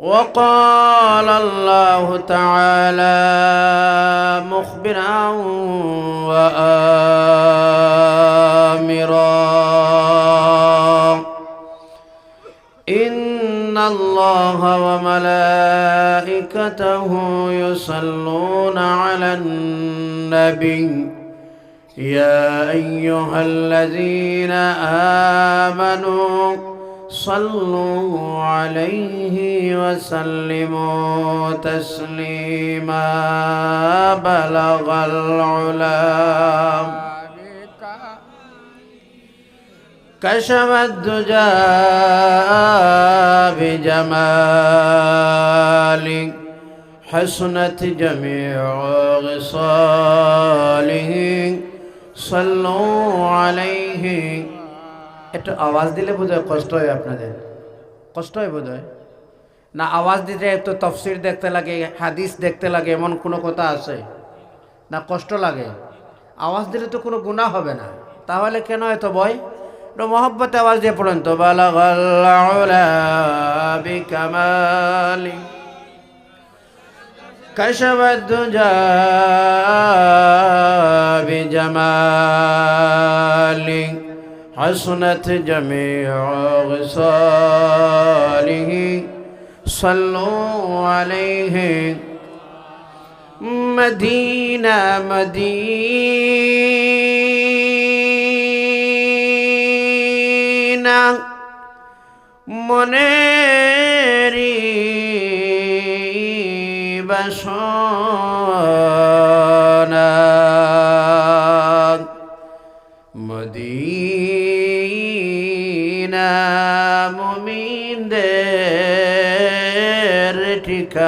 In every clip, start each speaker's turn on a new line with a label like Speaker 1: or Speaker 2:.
Speaker 1: وقال الله تعالى مخبرا وآمرا. إن الله وملائكته يصلون على النبي. يا أيها الذين آمنوا صلوا عليه وسلموا تسليما بلغ العلا. كشف الدجى بجمال حسنت جميع غصاله. صلوا عليه একটু আওয়াজ দিলে বোধহয় কষ্ট হয় আপনাদের। কষ্ট হয় বোধহয়? না, আওয়াজ দিতে একটু তফসির দেখতে লাগে, হাদিস দেখতে লাগে, এমন কোনো কথা আছে? না, কষ্ট লাগে? আওয়াজ দিলে তো কোনো গুণা হবে না। তাহলে কেন এত ভয়? মহব্বত আওয়াজ দিয়ে পড়েন তো কামালি কশবদ্দুজা حسنت جميع غصاله صلوا عليه. مدينة مدينة. منيري بشار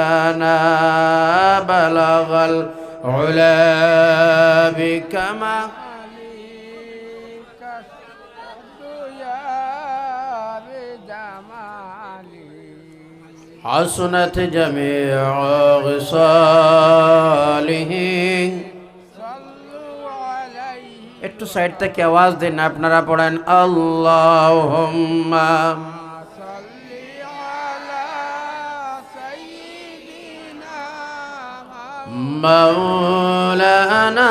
Speaker 1: ঠিকানা বালাগাল উলা বিকামা حسنت جميع غصاله একটু সাইড থেকে আওয়াজ দিন আপনারা পড়েন আল্লাহুম্মা مولانا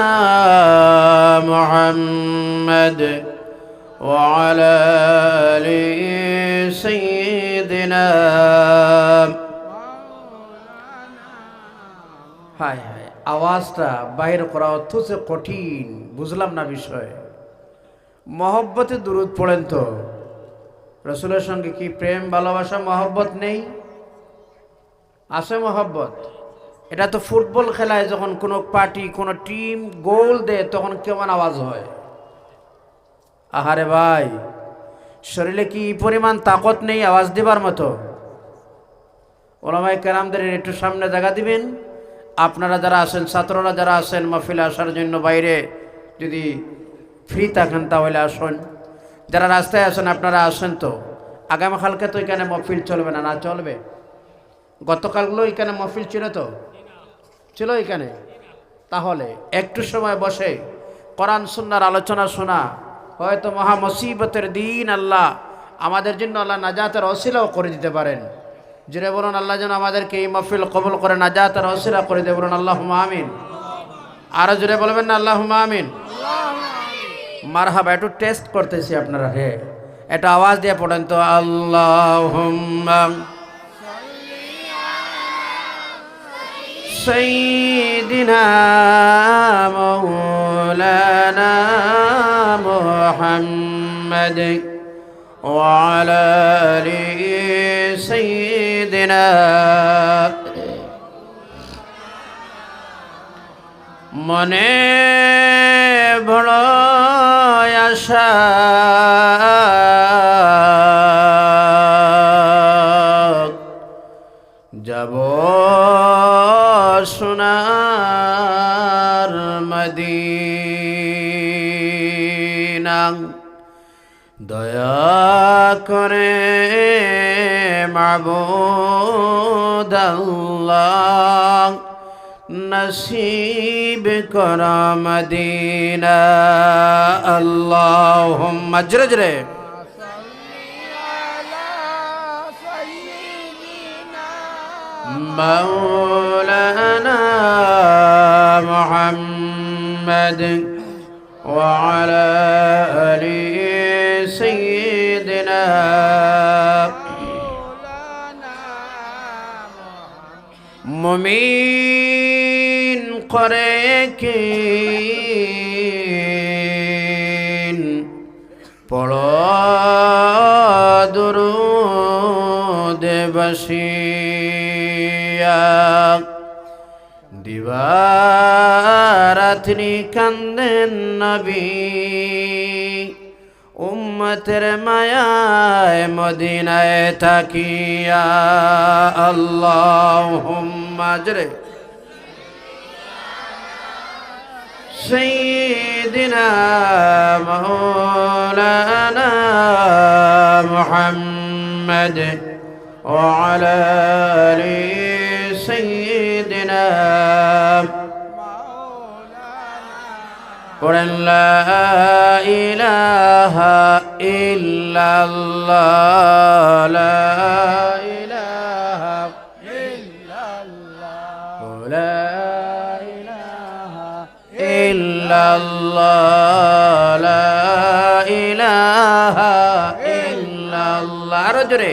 Speaker 1: محمد وعلى آل سيدنا হায় হায় আওয়াজটা বাইর করা অথচ কঠিন বুঝলাম না বিষয় মহব্বতে দূরত পড়েন তো রসুলের সঙ্গে কি প্রেম ভালোবাসা মহব্বত নেই আছে মহব্বত এটা তো ফুটবল খেলায় যখন কোনো পার্টি, কোনো টিম গোল দেয়, তখন কেমন আওয়াজ হয়? আহারে ভাই, শরীরে কি পরিমাণ তাকত নেই আওয়াজ দিবার মতো? ওলামাই কেরামদের একটু সামনে জায়গা দিবেন। আপনারা যারা আছেন, ছাত্ররা যারা আছেন, মাহফিলে আসার জন্য বাইরে যদি ফ্রি থাকেন তাহলে আসুন। যারা রাস্তায় আছেন, আপনারা আসেন তো। আগামীকালকে তো এখানে মহফিল চলবে না না চলবে? গতকালগুলো এখানে মহফিল ছিল তো? ছিল এখানে। তাহলে একটু সময় বসে কোরআন, সুন্নার আলোচনা শোনা। হয়তো মহা মুসিবতের দিন আল্লাহ আমাদের জন্য আল্লাহ নাজাতের অশিলাও করে দিতে পারেন। জুড়ে বলুন, আল্লাহ যেন আমাদেরকে এই মহফিল কবল করে, নাজাতের অশিলা করে দেবে বলুন আল্লাহ আমিন। আরও জুড়ে বলবেন না আল্লাহ আমিন। মারহাবা, একটু টেস্ট করতেছি আপনারা হে এটা আওয়াজ দিয়ে পড়েন তো আল্লাহ سيدنا مولانا محمد وعلى آل سيدنا মনে বড় আশা মদিনা দয়া করে মাবুদ আল্লাহ নসিব কর মদিনা আল্লাহ মজরজরে مولانا محمد وعلى آل سيدنا মুমিন করে কিন পড় দেবসিয়া দিবারাত্রি কান্দেন নবী উম্মতের মায়ায় মদিনায় থাকিয়া আল্লাহ মাজরে سيدنا مولانا محمد وعلى পড়েন লা ইলাহা ইল্লাল্লাহ লা ইলাহা ইল্লাল্লাহ লা ইলাহা ইল্লাল্লাহ লা ইলাহা ইল্লাল্লাহ আরও জোরে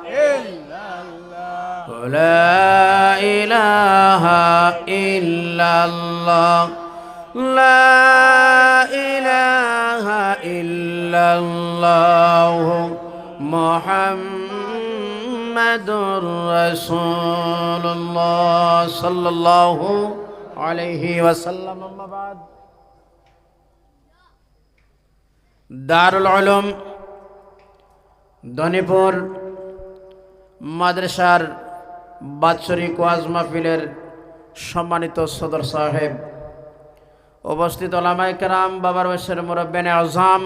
Speaker 1: لا إله إلا الله لا إله إلا الله محمد رسول الله صلى الله عليه وسلم أما بعد দারুল আলম ধনীপুর মাদ্রাসার বাৎসরিক ওয়াজ মাহফিলের সম্মানিত সদর সাহেব, উপস্থিত ওলামাই কেরাম, বাবার বয়সের মুরব্বেনে আজম,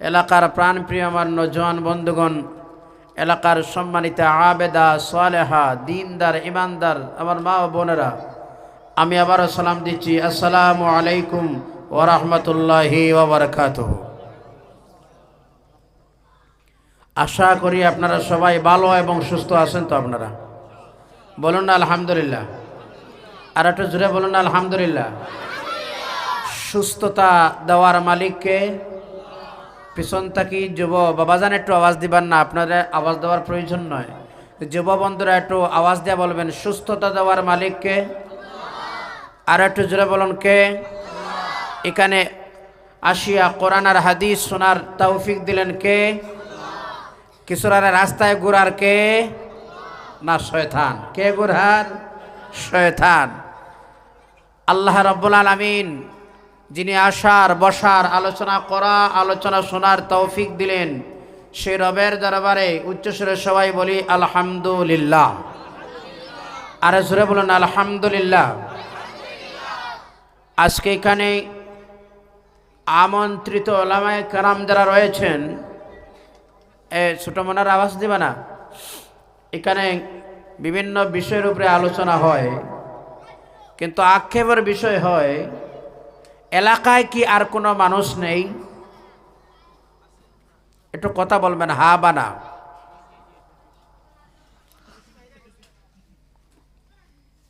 Speaker 1: এলাকার প্রাণপ্রিয় আমার নজওয়ান বন্ধুগণ, এলাকার সম্মানিত আবেদা, সালেহা, দিনদার, ইমানদার, আমার মা ও বোনেরা, আমি আবারও সালাম দিচ্ছি। আসসালামু আলাইকুম ওরহমতুল্লাহি ওবরকাত আশা করি আপনারা সবাই ভালো এবং সুস্থ আছেন তো আপনারা? বলুন না, আলহামদুলিল্লাহ। আর একটু জুড়ে বলুন না, আলহামদুলিল্লাহ। সুস্থতা দেওয়ার মালিককে পিছন থাকি যুব বাবা বাবাজান একটু আওয়াজ দিবার না আপনারা আওয়াজ দেওয়ার প্রয়োজন নয়। যুব বন্ধুরা একটু আওয়াজ দেওয়া বলবেন, সুস্থতা দেওয়ার মালিককে। আর একটু জোরে বলুন, কে? এখানে আসিয়া কোরআন আর হাদিস শোনার তৌফিক দিলেন, কে? কিশোরার রাস্তায় ঘুরার কে? না, শয়তান। কে ঘুরার শয়তান। আল্লাহ রব্বুল আলমিন যিনি আসার, বসার, আলোচনা করা, আলোচনা শোনার তৌফিক দিলেন সে রবের দরবারে উচ্চস্বরে সবাই বলি, আলহামদুলিল্লাহ। আরে সুরে বলুন, আলহামদুলিল্লাহ। আজকে এখানে আমন্ত্রিত ওলামায় কারাম যারা রয়েছেন ছোটো মনের আওয়াজ দিবে না? এখানে বিভিন্ন বিষয়ের উপরে আলোচনা হয়, কিন্তু আক্ষেপের বিষয় হয়, এলাকায় কি আর কোনো মানুষ নেই? একটু কথা বলবেন, হা বা না?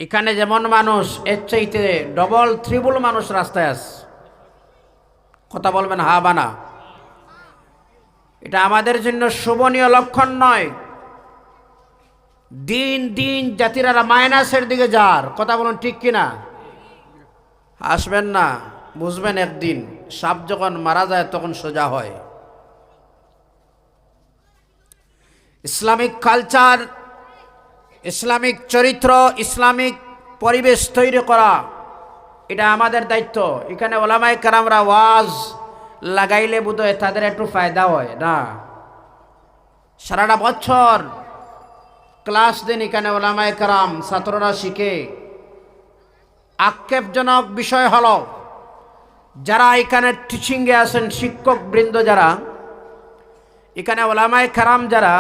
Speaker 1: এখানে যেমন মানুষ, এর চাইতে ডবল ত্রিবল মানুষ রাস্তায় আস কথা বলবেন, হা বা না? এটা আমাদের জন্য শোভনীয় লক্ষণ নয়। দিন দিন জাতিরা মাইনাসের দিকে যার। কথা বলুন ঠিক কিনা? আসবেন না, বুঝবেন একদিন, সাপ যখন মারা যায় তখন সোজা হয়। ইসলামিক কালচার, ইসলামিক চরিত্র, ইসলামিক পরিবেশ তৈরি করা, এটা আমাদের দায়িত্ব। এখানে ওলামাই কারামরা ওয়াজ লাগাইলে বোধহয় তাদের একটু ফায়দা হয়, না? সারাটা বছর ক্লাস দিন এখানে ওলামায় কারাম, ছাত্ররা শিখে। আক্ষেপজনক বিষয় হল, যারা এখানে টিচিংয়ে আছেন শিক্ষক বৃন্দ যারা, এখানে ওলামায় খারাম যারা,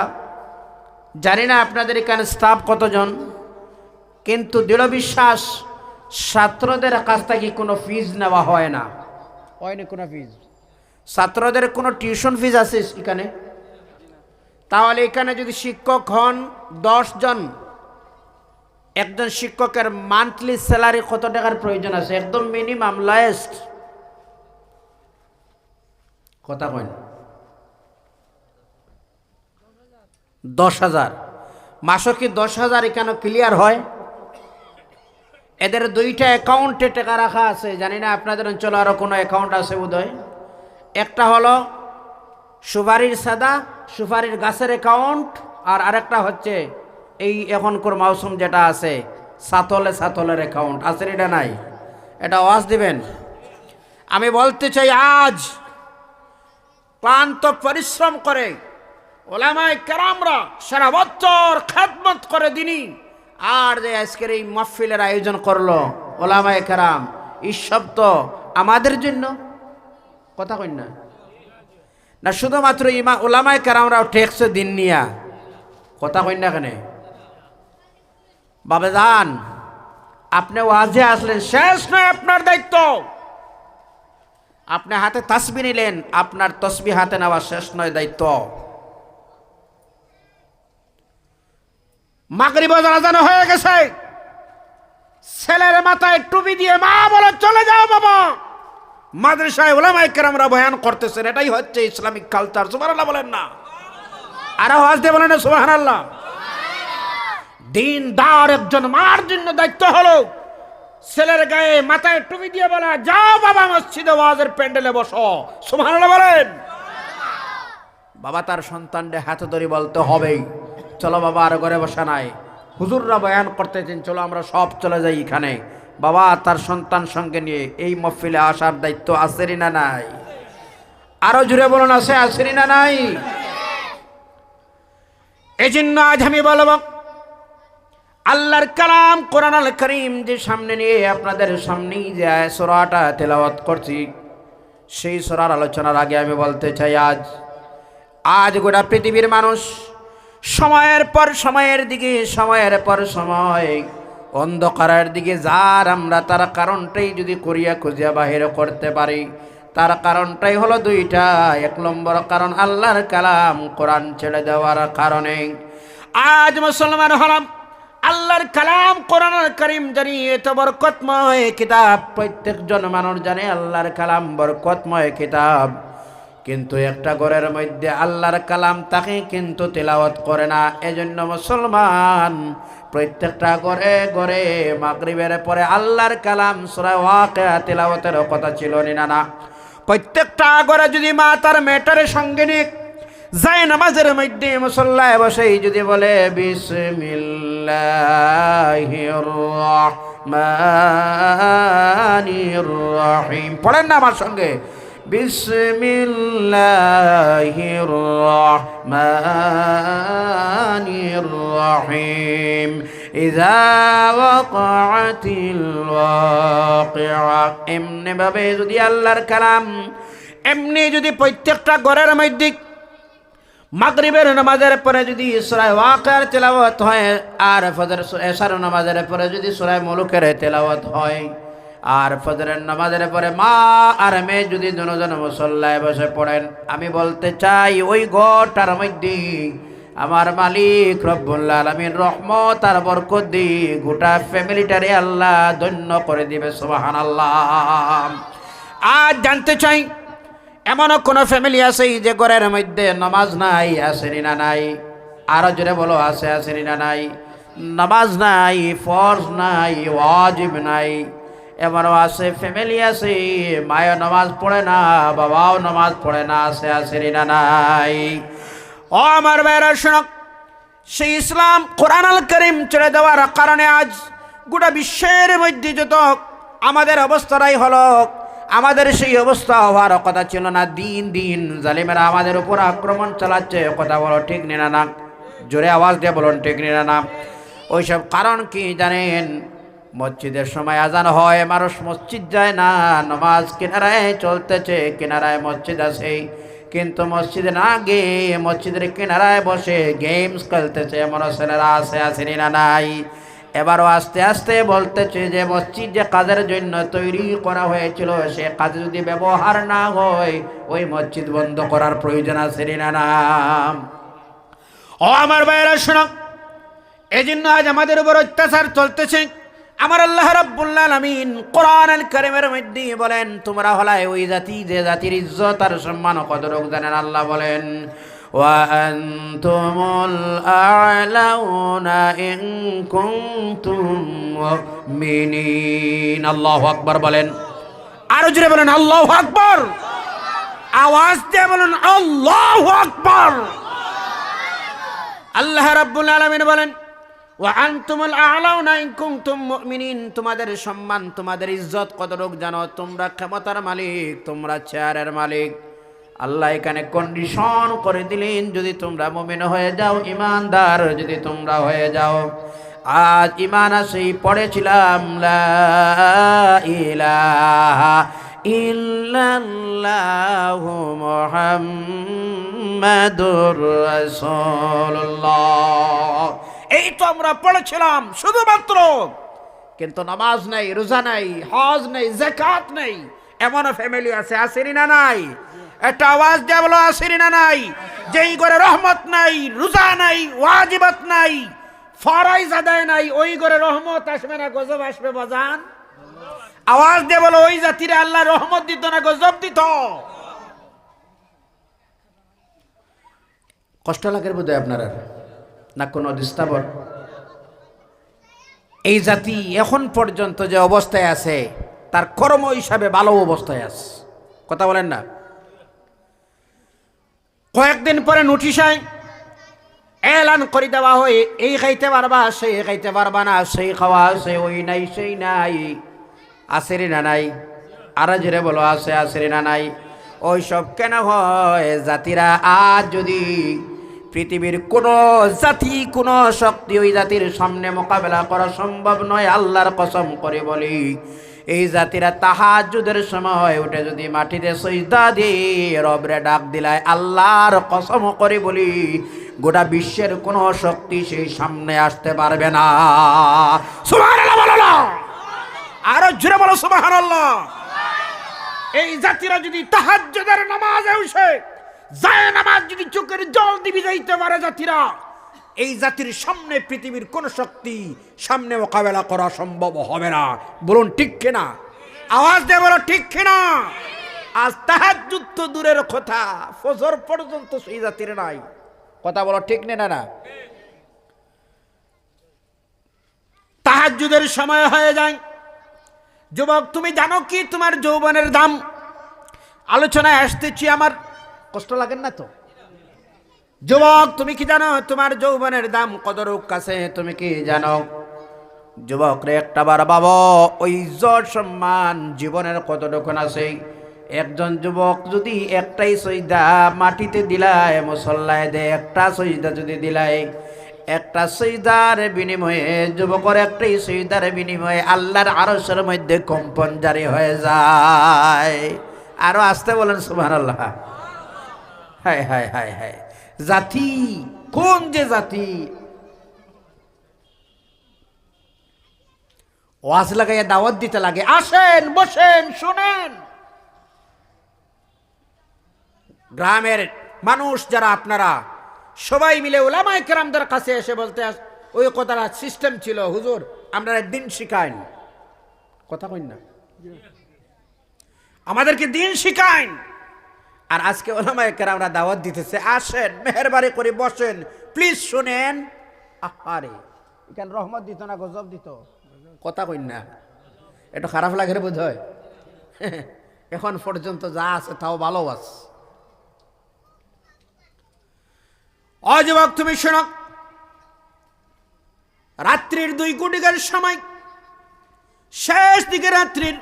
Speaker 1: জানি না আপনাদের এখানে স্টাফ কতজন, কিন্তু দৃঢ় বিশ্বাস ছাত্রদের কাছ থেকে কোনো ফিজ নেওয়া হয় না। হয়নি কোনো ফিজ ছাত্রদের কোনো টিউশন ফিজ আছে এখানে? তাহলে এখানে যদি শিক্ষক হন জন, একজন শিক্ষকের মান্থলি স্যালারি কত টাকার প্রয়োজন আছে? একদম মিনিমাম লয়েস্ট কথা কয় দশ হাজার। মাসও কি দশ হাজার এখানে ক্লিয়ার হয়? এদের দুইটা অ্যাকাউন্টে টাকা রাখা আছে। জানি না, আপনাদের অঞ্চলে আরও কোনো অ্যাকাউন্ট আছে বোধহয়? একটা হলো সুপারির সাদা, সুপারির গাছের অ্যাকাউন্ট আর আরেকটা হচ্ছে এই এখনকার মৌসুম যেটা আছে, সাতলে সাতলের অ্যাকাউন্ট আছে এটা নাই? এটা ওয়াজ দিবেন? আমি বলতে চাই আজ ক্লান্ত পরিশ্রম করে ওলামায় কেরামরা সারা বছর খেদমত করে দিনই আর যে আজকের এই মহফিলের আয়োজন করল ওলামায় কেরাম ঈশ্বব তো আমাদের জন্য কথা কই না। না, শুধুমাত্র ইমা ওলামায় কেরামরাও টেক্সে দিন নিয়া। কথা কই না কেনে? বাবা যান আপনি ওয়াজে আসলেন, শেষ নয় আপনার দায়িত্ব। আপনি হাতে তাসবি নিলেন, আপনার তসবি হাতে নেওয়া শেষ নয় দায়িত্ব। মাগরিব জানাজানো হয়ে গেছে। ছেলের মাথায় টুপি দিয়ে মা বলে, চলে যাও বাবা। মাদ্রাসায় ওলামাই কেরামরা বয়ান করতেছেন, এটাই হচ্ছে ইসলামিক কালচার সুবহানাল্লাহ বলেন না। আরও হজ দিয়ে বলেন সুবহানাল্লাহ। দিন দার একজন মার জন্য দায়িত্ব হলো। ছেলের গায়ে মাথায় টুপি দিয়ে বলা, যাও বাবা মসজিদে ওয়াজের প্যান্ডেলে বসো। সুবহানাল্লাহ বলেন। বাবা তার সন্তানকে হাতে ধরে বলতে হবেই। চলো বাবা আর ঘরে বসা নাই। হুজুররা বয়ান করতেছেন, চলো আমরা সব চলে যাই এখানে। বাবা, তার সন্তান সঙ্গে নিয়ে এই মহফিলে আসার দায়িত্ব আসেরই না নাই? আরও জুড়ে বলুন, আছে আসেরই না নাই? এই জন্য আজ আমি বলব, আল্লাহর কালাম কোরআন আল করিম যে সামনে নিয়ে আপনাদের সামনেই যে সোরাটা তেলাওয়াত করছি, সেই সোরার আলোচনার আগে আমি বলতে চাই আজ আজ গোটা পৃথিবীর মানুষ সময়ের পর সময়ের দিকে, সময়ের পর সময় অন্ধকারের দিকে যার আমরা, তার কারণটাই যদি করিয়া খুঁজিয়া বাহির করতে পারি, তার কারণটাই হলো দুইটা। এক নম্বর কারণ আল্লাহর কালাম কোরআন ছেড়ে দেওয়ার কারণে। আজ মুসলমান হলাম, আল্লাহর কালাম কোরআন করিম জানি এত বরকতময় কিতাব। প্রত্যেকজন মানুষ জানে আল্লাহর কালাম বরকতময় কিতাব। কিন্তু একটা ঘরের মধ্যে আল্লাহর কালাম তাকে কিন্তু তেলাওয়াত করে না। এজন্য মুসলমান প্রত্যেকটা ঘরে ঘরে মাগরিবের পরে আল্লাহর কালাম সূরা কথা ছিল না না প্রত্যেকটা ঘরে যদি মা তার মেটারের সঙ্গে নিয়ে যায় নামাজের মধ্যে মুসল্লায় বসেই যদি বলে, বিসমিল্লাহির রহিম। পড়েন না আমার সঙ্গে। بسم الله الرحمن الرحيم إذا وقعت الواقعة এমনি ভাবে যদি আল্লাহর কালাম এমনি যদি প্রত্যেকটা ঘরের মধ্যে মাগরিবের নামাজের পরে যদি সুরায় ওয়াকার তেলাওয়াত হয় আর ফজর এশার নামাজের পরে যদি সুরায় মুলুকের তেলাওয়াত হয় আর ফজরের নামাজের পরে মা আর মেয়ে যদি দুজন মুসল্লায় বসে পড়েন, আমি বলতে চাই ওই ঘরটার মধ্যে আমার মালিক রব্বুল্লাহ আলমীর রহমত আর বরকত দি গোটা ফ্যামিলিটারে আল্লাহ ধন্য করে দিবে সোহান আল্লাহ আর জানতে চাই, এমনও কোনো ফ্যামিলি আছে যে ঘরের মধ্যে নামাজ নাই, আসেনি না নাই? আরও জোরে বলো, আছে, আসেনি না নাই? নামাজ নাই, ফর্জ নাই, ওয়াজিব নাই? এমনও আছে ফ্যামিলি আছে, মায়ের নামাজ পড়ে না, বাবাও নামাজ পড়ে না, আছে আসেনি না নাই। ও আমার ভাইরা শোনক সেই ইসলাম কোরআন আল করিম ছেড়ে দেওয়ার কারণে আজ গোটা বিশ্বের মধ্যে যত আমাদের অবস্থাটাই হলো, আমাদের সেই অবস্থা হওয়ার কথা ছিল না, দিন দিন জালিমেরা আমাদের উপর আক্রমণ চালাচ্ছে, কথা বলো ঠিক নিনা না জোরে আওয়াজ দিয়ে বলুন ঠিক নিনা না? ওইসব কারণ কি জানেন? মসজিদের সময় আজান হয়, মানুষ মসজিদ যায় না, নামাজ কিনারায় চলতেছে, কিনারায় মসজিদ আছে। কিন্তু মসজিদে না গিয়ে মসজিদের কিনারায় বসে গেমস খেলতেছে এমন ছেলেরা আছে, আসেনি না নাই? এবারও আস্তে আস্তে বলতেছে যে, মসজিদ যে কাজের জন্য তৈরি করা হয়েছিল, সে কাজ যদি ব্যবহার না হয়, ওই মসজিদ বন্ধ করার প্রয়োজন আছে না
Speaker 2: ও আমার ভাইয়েরা, শোনো এই জন্য আজ আমাদের উপর অত্যাচার চলতেছে। আমার আল্লাহ রাব্বুল আলামিন কোরআন আল কারীমের মধ্যে
Speaker 1: বলেন তোমরা হলাই ওই জাতি যে জাতির ইজ্জত আর সম্মান ও কদরক জানেন আল্লাহ বলেন وأنتم الأعلون إن كنتم مؤمنين الله أكبر বলেন
Speaker 2: আরো জোরে বলেন আল্লাহু আকবার আওয়াজ দিয়ে বলেন আল্লাহু আকবার আল্লাহ রাব্বুল আলামিন বলেন ওয়া
Speaker 1: তোমাদের সম্মান, তোমাদের ইজ্জত কদরক জানো? তোমরা ক্ষমতার মালিক, তোমরা চেয়ারের মালিক। আল্লাহ এখানে কন্ডিশন করে দিলেন, যদি তোমরা মুমিন হয়ে যাও, ইমানদার যদি তোমরা হয়ে যাও। আজ ইমান আসেই পড়েছিলাম, লা ইলাহা রাসূলুল্লাহ।
Speaker 2: এই তো আমরা পড়েছিলাম শুধুমাত্র।
Speaker 1: কিন্তু নামাজ নাই, রোজা নাই, হজ নেই জাকাত নেই।
Speaker 2: এমন ফ্যামিলি আছে, আসেনি না নাই? একটা আওয়াজ দেয়া বলো, আসেনি না নাই? যেই ঘরে রহমত নাই, রোজা নাই, ওয়াজিবাত নাই ফরাইজ আদায় নাই, ওই ঘরে রহমত আসবে না, গজব আসবে, বাজান? আওয়াজ দিয়ে বলো, ওই জাতিরে আল্লাহ রহমত দিত না, গজব দিত?
Speaker 1: কষ্ট লাগে বোধ আপনার আর? না কোনো দিস্তাবর এই জাতি এখন পর্যন্ত যে অবস্থায় আছে, তার কর্ম হিসাবে ভালো অবস্থায় আছে। কথা বলেন না।
Speaker 2: কয়েকদিন পরে নোটিশ এলান করে দেওয়া হয়, এই খাইতে পারবা, সেই খাইতে পারবা না,
Speaker 1: সেই খাওয়া আছে, ওই নাই, সেই নাই। আসেরি না নাই? আর জেরে বলো, আছে আসেরি না নাই? ওই সব কেন হয়? জাতিরা আজ যদি পৃথিবীর কোনো জাতি, কোনো শক্তি ওই জাতির সামনে মোকাবেলা করা সম্ভব নয়, আল্লাহর কসম করে বলি। এই জাতিরা তাহাজুদের সময় উঠে যদি মাটিতে সজদা দিয়ে রবরে ডাক দিলায়, আল্লাহর কসম করে বলি, গোটা বিশ্বের কোনো শক্তি সেই সামনে আসতে পারবে না।
Speaker 2: আরও জোরে বলো সুবহানাল্লাহ। এই জাতিরা যদি তাহাজ্জুদের নামাজে উঠে যায় নামাজ যদি চোখের জল দিবি যাইতে পারে জাতিরা, এই জাতির সামনে পৃথিবীর কোন শক্তি সামনে মোকাবেলা করা সম্ভব হবে না। বলুন, ঠিক কিনা? আওয়াজ দিয়ে বলো, ঠিক কিনা? আজ তাহাজ্জুদ তো দূরের কথা, ফজর পর্যন্ত সেই জাতির নাই।
Speaker 1: কথা বলো, ঠিক না? না
Speaker 2: তাহাজ্জুদের সময় হয়ে যায়। যুবক, তুমি জানো কি তোমার যৌবনের দাম? আলোচনায় আসতেছি আমার।
Speaker 1: কষ্ট লাগেন না তো?
Speaker 2: যুবক, তুমি কি জানো তোমার যৌবনের দাম
Speaker 1: কদর কাছে তুমি কি জানো? যুবক রে, একটা বার বাবা ওই সম্মান জীবনের কত কতটুকুন আছে? একজন যুবক যদি একটাই সইদা মাটিতে দিলায়, মুসল্লায় দে একটা সইদা যদি দিলায়, একটা সইদার বিনিময়ে, যুবকর একটাই সইদার বিনিময়ে আল্লাহর আরসের মধ্যে কম্পন জারি হয়ে যায়। আরও আসতে বলেন সুভান আল্লাহ হায় হায় হায় হায়। জাতি, কোন যে জাতি? ওয়াজ লাগাইয়া দাওয়াত দিতে লাগে। আসেন, বসেন, শুনেন।
Speaker 2: গ্রামের মানুষ যারা আপনারা, সবাই মিলে ওলামায় কেরামদের কাছে এসে বলতে ওই কথাটা সিস্টেম ছিল, হুজুর, আমরা দিন শিখাইন কথা কইন না। আমাদেরকে দিন শিখাইন
Speaker 1: আর আজকে ওলামায় কেরামরা দাওয়াত দিতেছে, আসেন, মেহরবানি করে, বসেন। প্লিজ শুনেন। আরে এখানে রহমত দিত না, গজব দিত। কথা কইন না। এটা খারাপ লাগে বোধ হয় এখন পর্যন্ত যা আছে তাও ভালো আছে
Speaker 2: অযুবক তুমি শোনো। রাত্রির দুই কোটিকার সময়, শেষ দিকে রাত্রির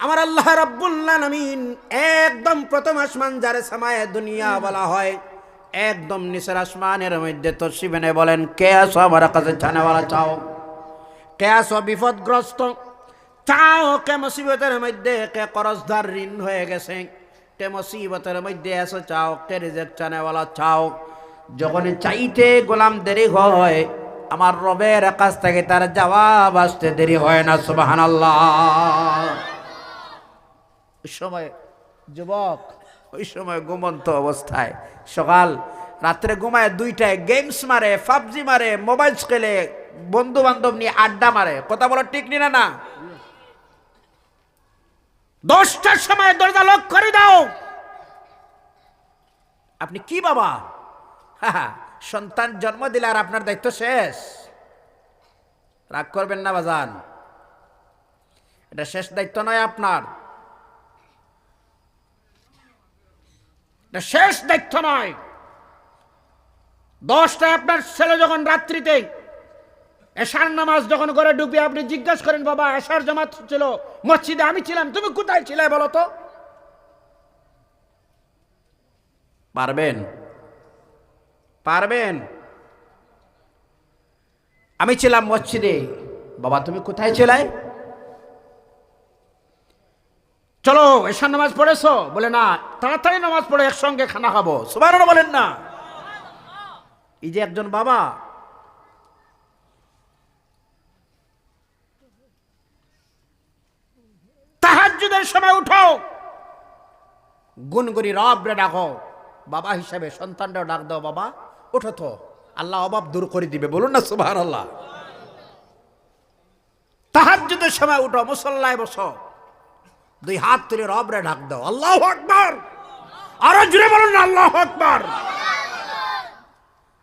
Speaker 2: আমার আল্লাহ রাব্বুল্লাহ নামিন একদম প্রথম আসমান যারে সামায় দুনিয়া বলা হয়,
Speaker 1: একদম নিচের আসমানের মধ্যে তোর শিবেনে বলেন, কে আসো আমার কাছে ছানাওয়ালা চাও?
Speaker 2: কে আছো বিপদগ্রস্ত? চাও কে মুসিবতের মধ্যে, কে করজদার ঋণ হয়ে গেছে? কে মুসিবতের মধ্যে আছো চাও? কে রিজেক্ট চানেওয়ালা চাও?
Speaker 1: যখন চাইতে গোলাম দেরি হয়, আমার রবের কাছ থেকে তার জবাব আসতে দেরি হয় না সুবাহান
Speaker 2: ওই সময় যুবক,
Speaker 1: ওই সময় ঘুমন্ত অবস্থায়। সকাল, রাত্রে ঘুমায় দুইটায় গেমস মারে, পাবজি মারে মোবাইল খেলে বন্ধু বান্ধব নিয়ে আড্ডা মারে। কথা বলো ঠিক নি না
Speaker 2: দশটার সময় দরজা লক করে দাও।
Speaker 1: আপনি কি বাবা? সন্তান জন্ম দিলে আর আপনার দায়িত্ব শেষ। রাগ করবেন না বাজান। এটা শেষ দায়িত্ব নয় আপনার।
Speaker 2: শেষ দায়িত্ব নয়। দশটায় আপনার ছেলে যখন রাত্রিতে এশার নামাজ যখন করে ডুবে আপনি জিজ্ঞাসা করেন, বাবা, এশার জামাত ছিল, মসজিদে আমি ছিলাম, তুমি কোথায় ছিলে বলো তো?
Speaker 1: পারবেন? পারবেন? আমি ছিলাম মসজিদে। বাবা, তুমি কোথায় ছিলে
Speaker 2: চলো, এশার নামাজ পড়েছো? বলে, না, তাড়াতাড়ি নামাজ পড়ে, একসঙ্গে খানা খাব।
Speaker 1: সুবাহ বলেন না। এই যে একজন বাবা,
Speaker 2: তাহাজ্জুদের সময় উঠো।
Speaker 1: গুনগুনি রব রে ডাকো। বাবা হিসাবে সন্তানটাও ডাক দাও, বাবা। ওঠো তো। আল্লাহ অভাব দূর করে দিবে, বলুন না সুবাহ আল্লাহ তাহাজ্জুদের সময় উঠো, মুসল্লায় বসো। দুই হাত তুলে রব রে ডাক দাও। আল্লাহ আকবার।
Speaker 2: আরও জুড়ে বলুন আল্লাহ আকবার।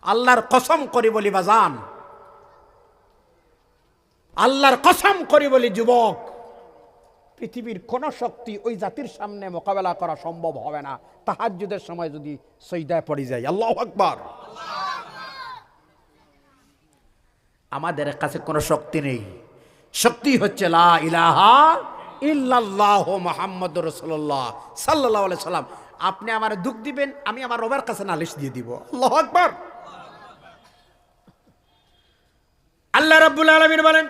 Speaker 1: আল্লাহর কসম করি বলি বাজান। আল্লাহর কসম করি বলি যুবক, পৃথিবীর কোন শক্তি ওই জাতির সামনে মোকাবেলা করা সম্ভব হবে না। তাহার তাহাজ্জুদের সময় যদি সৈদায় পড়ে যায়। আল্লাহ আকবার। আমাদের কাছে কোনো শক্তি নেই। শক্তি হচ্ছে লা ইলাহা ইল্লাল্লাহ মোহাম্মদ রসুল্লাহ সাল্লাহ সাল্লাম। আপনি আমার দুঃখ দিবেন, আমি আমার রবের কাছে নালিশ দিয়ে দিব। আল্লাহ আকবার।
Speaker 2: আল্লাহ রাব্বুল আলামিন বলেন,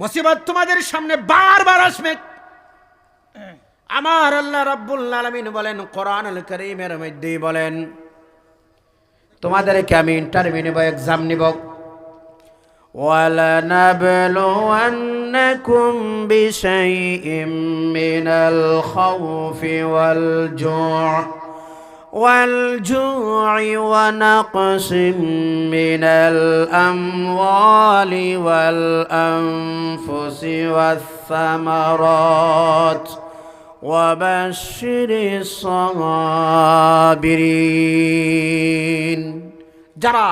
Speaker 2: মুসিবত তোমাদের সামনে বারবার আসবে।
Speaker 1: আমার আল্লাহ রাব্বুল আলামিন বলেন কোরআন করিমের মধ্যে বলেন, তোমাদেরকে আমি ইন্টারভিউ নেব। এক্সাম নিব ولنبلونكم بشيء من الخوف والجوع والجوع ونقص من الأموال والأنفس والثمرات وبشر الصابرين
Speaker 2: যারা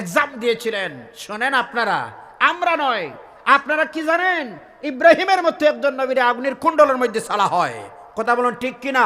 Speaker 2: এক্সাম দিয়েছিলেন শোনেন আপনারা আমরা নয় আপনারা কি জানেন? ইব্রাহিমের মধ্যে একজন নবীর আগুনের কুণ্ডলের মধ্যে সালা হয়।
Speaker 1: কথা বলুন ঠিক কিনা?